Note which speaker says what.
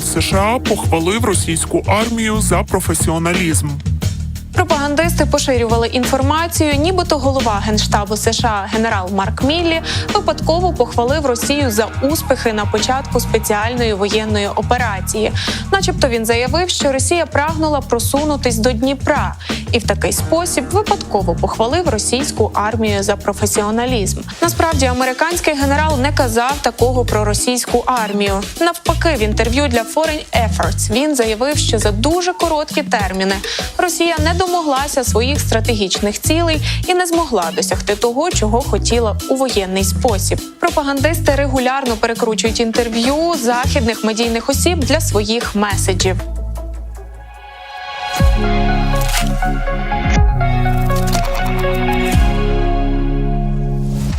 Speaker 1: генерал США похвалив російську армію за професіоналізм.
Speaker 2: Пропагандисти поширювали інформацію, нібито голова генштабу США генерал Марк Міллі випадково похвалив Росію за успіхи на початку спеціальної воєнної операції. Начебто він заявив, що Росія прагнула просунутись до Дніпра, і в такий спосіб випадково похвалив російську армію за професіоналізм. Насправді, американський генерал не казав такого про російську армію. Навпаки, в інтерв'ю для Foreign Efforts він заявив, що за дуже короткі терміни Росія не домоглася своїх стратегічних цілей і не змогла досягти того, чого хотіла у воєнний спосіб. Пропагандисти регулярно перекручують інтерв'ю західних медійних осіб для своїх меседжів. 嗯嗯嗯嗯